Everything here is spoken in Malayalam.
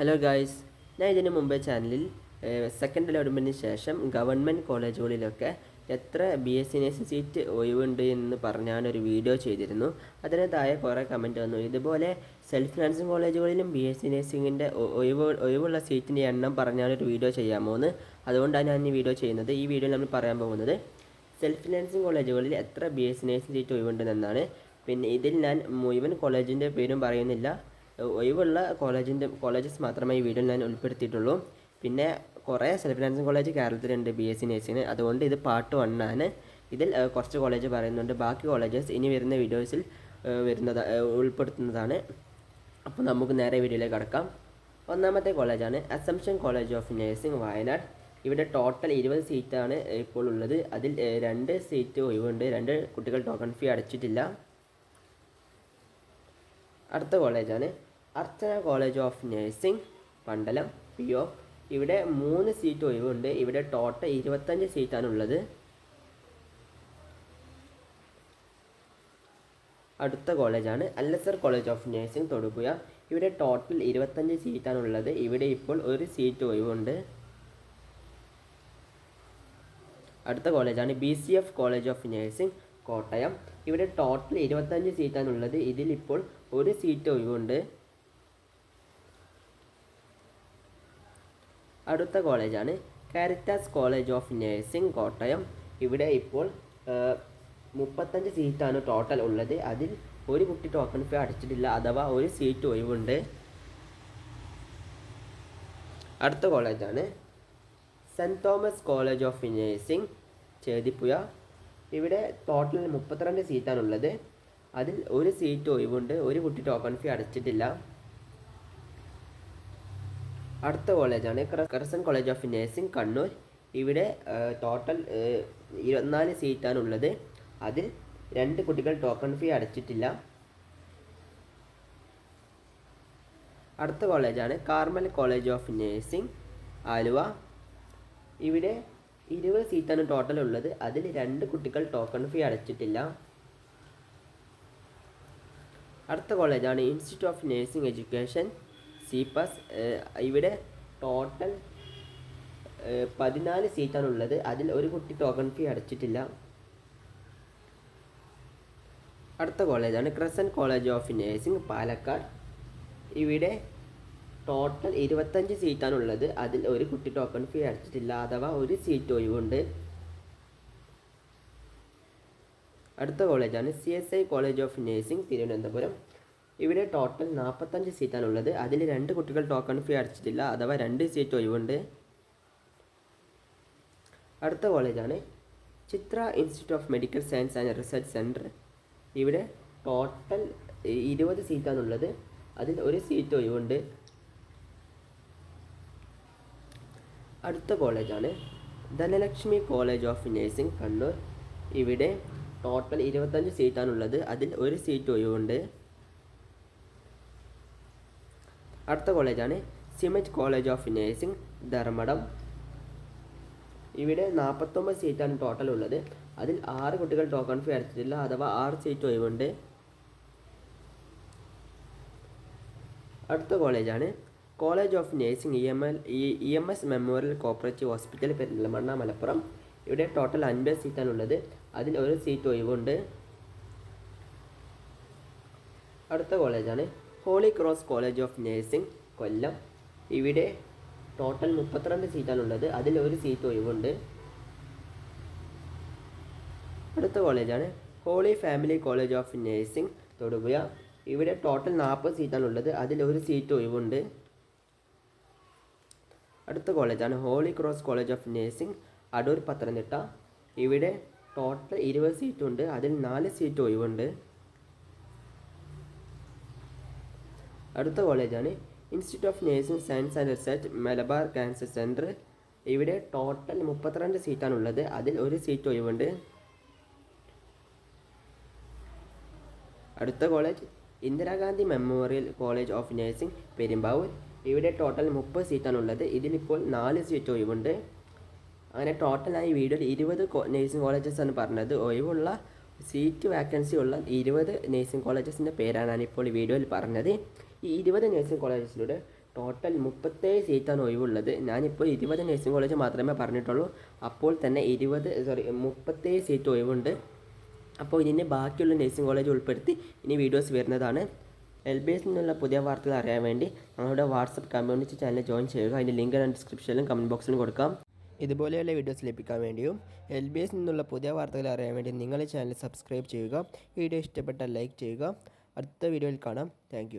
ഹലോ ഗായ്സ് ഞാൻ ഇതിന് മുമ്പേ ചാനലിൽ സെക്കൻഡ് അലോട്ട്മെന്റിന് ശേഷം ഗവൺമെന്റ് കോളേജുകളിലൊക്കെ എത്ര ബി എസ് സി സീറ്റ് ഒഴിവുണ്ട് എന്ന് പറഞ്ഞ ഒരു വീഡിയോ ചെയ്തിരുന്നു. അതിന് താഴെ കുറേ കമന്റ് വന്നു. ഇതുപോലെ സെൽഫ് ഫിനാൻസിങ് കോളേജുകളിലും ബി എസ് സി നേഴ്സിങ്ങിന്റെ ഒഴിവ് ഒഴിവുള്ള സീറ്റിന്റെ എണ്ണം പറഞ്ഞാലൊരു വീഡിയോ ചെയ്യാമോ എന്ന് അതുകൊണ്ടാണ് ഞാൻ ഈ വീഡിയോ ചെയ്യുന്നത്. ഈ വീഡിയോ നമ്മൾ പറയാൻ പോകുന്നത് സെൽഫ് ഫിനാൻസിങ് കോളേജുകളിൽ എത്ര B S C nursing seat ഒഴിവുണ്ടെന്നാണ്. പിന്നെ ഇതിൽ ഞാൻ മുഴുവൻ കോളേജിന്റെ പേരും പറയുന്നില്ല. ഒഴിവുള്ള കോളേജിന്റെ കോളേജസ് മാത്രമേ ഈ വീഡിയോയിൽ ഞാൻ ഉൾപ്പെടുത്തിയിട്ടുള്ളൂ. പിന്നെ കുറേ സെൽഫ് ഫിനാൻസിങ് കോളേജ് കേരളത്തിലുണ്ട് ബി എസ് സി നേഴ്സിന് അതുകൊണ്ട് ഇത് പാർട്ട് വൺ ആണ്. ഇതിൽ കുറച്ച് കോളേജ് പറയുന്നുണ്ട്. ബാക്കി കോളേജസ് ഇനി വരുന്ന വീഡിയോസിൽ വരുന്നത് ഉൾപ്പെടുത്തുന്നതാണ്. അപ്പോൾ നമുക്ക് നേരെ വീഡിയോയിലേക്ക് കടക്കാം. ഒന്നാമത്തെ കോളേജാണ് Assumption college of nursing Wayanad. ഇവിടെ ടോട്ടൽ ഇരുപത് സീറ്റാണ് ഇപ്പോൾ ഉള്ളത്. അതിൽ രണ്ട് സീറ്റ് ഒഴിവുണ്ട്. രണ്ട് കുട്ടികൾ ടോക്കൺ ഫീ അടച്ചിട്ടില്ല. അടുത്ത കോളേജാണ് Archana college of nursing Pandalam P O ഇവിടെ മൂന്ന് സീറ്റ് ഒഴിവുണ്ട്. ഇവിടെ ടോട്ടൽ ഇരുപത്തഞ്ച് സീറ്റാണ് ഉള്ളത് അടുത്ത കോളേജാണ് L S R college of nursing Thodupuzha. ഇവിടെ ടോട്ടൽ ഇരുപത്തഞ്ച് സീറ്റാണ് ഉള്ളത് ഇവിടെ ഇപ്പോൾ ഒരു സീറ്റ് ഒഴിവുണ്ട്. അടുത്ത കോളേജാണ് B C F college of nursing Kottayam. ഇവിടെ ടോട്ടൽ ഇരുപത്തഞ്ച് സീറ്റാണ് ഉള്ളത് ഇതിൽ ഇപ്പോൾ ഒരു സീറ്റ് ഒഴിവുണ്ട്. അടുത്ത കോളേജാണ് Caritas college of nursing Kottayam. ഇവിടെ ഇപ്പോൾ മുപ്പത്തഞ്ച് സീറ്റാണ് ടോട്ടൽ ഉള്ളത്. അതിൽ ഒരു കുട്ടി ടോക്കൺ ഫീ അടച്ചിട്ടില്ല അഥവാ ഒരു സീറ്റ് ഒഴിവുണ്ട്. അടുത്ത കോളേജാണ് Saint Thomas college of nursing Chethipuzha. ഇവിടെ ടോട്ടൽ മുപ്പത്തിരണ്ട് സീറ്റാണുള്ളത്. അതിൽ ഒരു സീറ്റ് ഒഴിവുണ്ട് ഒരു കുട്ടി ടോക്കൺ ഫീ അടച്ചിട്ടില്ല. അടുത്ത കോളേജാണ്. കറസൺ കോളേജ് ഓഫ് നേഴ്സിംഗ് കണ്ണൂർ. ഇവിടെ ടോട്ടൽ ഇരുപത്തിനാല് സീറ്റാണ് ഉള്ളത് അതിൽ രണ്ട് കുട്ടികൾ ടോക്കൺ ഫീ അടച്ചിട്ടില്ല. അടുത്ത കോളേജാണ് Carmel college of nursing Aluva. ഇവിടെ ഇരുപത് സീറ്റാണ് ടോട്ടൽ ഉള്ളത്. അതിൽ രണ്ട് കുട്ടികൾ ടോക്കൺ ഫീ അടച്ചിട്ടില്ല. അടുത്ത കോളേജാണ് institute of nursing education C plus ഇവിടെ ടോട്ടൽ പതിനാല് സീറ്റാണ് ഉള്ളത് അതിൽ ഒരു കുട്ടി ടോക്കൺ ഫീ അടച്ചിട്ടില്ല. അടുത്ത കോളേജാണ് Crescent college of nursing Palakkad. ഇവിടെ ടോട്ടൽ ഇരുപത്തഞ്ച് സീറ്റാണ് ഉള്ളത് അതിൽ ഒരു കുട്ടി ടോക്കൺ ഫീ അടച്ചിട്ടില്ല. അഥവാ ഒരു സീറ്റ് ഒഴിവുണ്ട്. അടുത്ത കോളേജാണ് C S I college of nursing Thiruvananthapuram. ഇവിടെ ടോട്ടൽ നാൽപ്പത്തഞ്ച് സീറ്റാണ് ഉള്ളത് അതിൽ രണ്ട് കുട്ടികൾ ടോക്കൺ ഫീ അടച്ചിട്ടില്ല. അഥവാ രണ്ട് സീറ്റ് ഒഴിവുണ്ട്. അടുത്ത കോളേജാണ് Chitra institute of medical science and research centre ഇവിടെ ടോട്ടൽ ഇരുപത് സീറ്റാണുള്ളത് അതിൽ ഒരു സീറ്റ് ഒഴിവുണ്ട്. അടുത്ത കോളേജാണ് Dhanalakshmi college of nursing Kannur. ഇവിടെ ടോട്ടൽ ഇരുപത്തഞ്ച് സീറ്റാണുള്ളത് അതിൽ ഒരു സീറ്റ് ഒഴിവുണ്ട്. അടുത്ത കോളേജാണ് SIMET college of nursing Dharmadam ഇവിടെ നാൽപ്പത്തൊമ്പത് സീറ്റാണ് ടോട്ടൽ ഉള്ളത്. അതിൽ ആറ് കുട്ടികൾ ടോക്കൺ ഫീ അടച്ചിട്ടില്ല അഥവാ ആറ് സീറ്റ് ഒഴിവുണ്ട്. അടുത്ത കോളേജാണ് college of nursing E M L E M S memorial cooperative hospital Perinthalmanna Malappuram. ഇവിടെ ടോട്ടൽ അൻപത് സീറ്റാണ് ഉള്ളത്. അതിൽ ഒരു സീറ്റ് ഒഴിവുണ്ട്. അടുത്ത കോളേജാണ് Holy Cross college of nursing Kollam. ഇവിടെ ടോട്ടൽ മുപ്പത്തിരണ്ട് സീറ്റാണുള്ളത്. അതിൽ ഒരു സീറ്റ് ഒഴിവുണ്ട്. അടുത്ത കോളേജാണ് Holy Family college of nursing Thodupuzha. ഇവിടെ ടോട്ടൽ നാൽപ്പത് സീറ്റാണുള്ളത്. അതിൽ ഒരു സീറ്റ് ഒഴിവുണ്ട്. അടുത്ത കോളേജാണ് Holy Cross college of nursing Adoor Pathanamthitta. ഇവിടെ ടോട്ടൽ ഇരുപത് സീറ്റുണ്ട്. അതിൽ നാല് സീറ്റ് ഒഴിവുണ്ട്. അടുത്ത കോളേജാണ്. Institute of nursing science and research Malabar cancer centre ഇവിടെ ടോട്ടൽ മുപ്പത്തിരണ്ട് സീറ്റാണുള്ളത് അതിൽ ഒരു സീറ്റ് ഒഴിവുണ്ട്. അടുത്ത college Indira Gandhi memorial college of nursing Perumbavoor. ഇവിടെ ടോട്ടൽ മുപ്പത് സീറ്റാണുള്ളത് ഇതിലിപ്പോൾ നാല് സീറ്റ് ഒഴിവുണ്ട്. അങ്ങനെ ടോട്ടലായി വീഡിയോയിൽ ഇരുപത് നേഴ്സിംഗ് കോളേജസ് ആണ് പറഞ്ഞത്. ഒഴിവുള്ള സീറ്റ് വാക്കൻസി ഉള്ള ഇരുപത് നേഴ്സിംഗ് കോളേജസിന്റെ പേരാണ് ഞാനിപ്പോൾ ഈ വീഡിയോയിൽ പറഞ്ഞത്. ഈ ഇരുപത് നേഴ്സിംഗ് കോളേജസിലൂടെ ടോട്ടൽ മുപ്പത്തേഴ് സീറ്റാണ് ഒഴിവുള്ളത്. ഞാനിപ്പോൾ ഇരുപത് നേഴ്സിംഗ് കോളേജ് മാത്രമേ പറഞ്ഞിട്ടുള്ളൂ. അപ്പോൾ തന്നെ ഇരുപത് സോറി മുപ്പത്തേഴ് സീറ്റ് ഒഴിവുണ്ട്. അപ്പോൾ ഇതിന്റെ ബാക്കിയുള്ള നേഴ്സിംഗ് കോളേജ് ഉൾപ്പെടുത്തി ഇനി വീഡിയോസ് വരുന്നതാണ്. എൽ ബി എസ് നിന്നുള്ള പുതിയ വാർത്തകൾ അറിയാൻ വേണ്ടി ഞങ്ങളുടെ വാട്സപ്പ് കമ്മ്യൂണിറ്റി ചാനൽ ജോയിൻ ചെയ്യുക. അതിന്റെ ലിങ്ക് ഞാൻ ഡിസ്ക്രിപ്ഷനിലും കമന്റ് ബോക്സിലും കൊടുക്കാം. ഇതുപോലെയുള്ള വീഡിയോസ് ലഭിക്കാൻ വേണ്ടിയും എൽ ബി എസ് നിന്നുള്ള പുതിയ വാർത്തകൾ അറിയാൻ വേണ്ടി നിങ്ങളുടെ ചാനൽ സബ്സ്ക്രൈബ് ചെയ്യുക വീഡിയോ ഇഷ്ടപ്പെട്ടാൽ ലൈക്ക് ചെയ്യുക. അടുത്ത വീഡിയോയിൽ കാണാം. താങ്ക്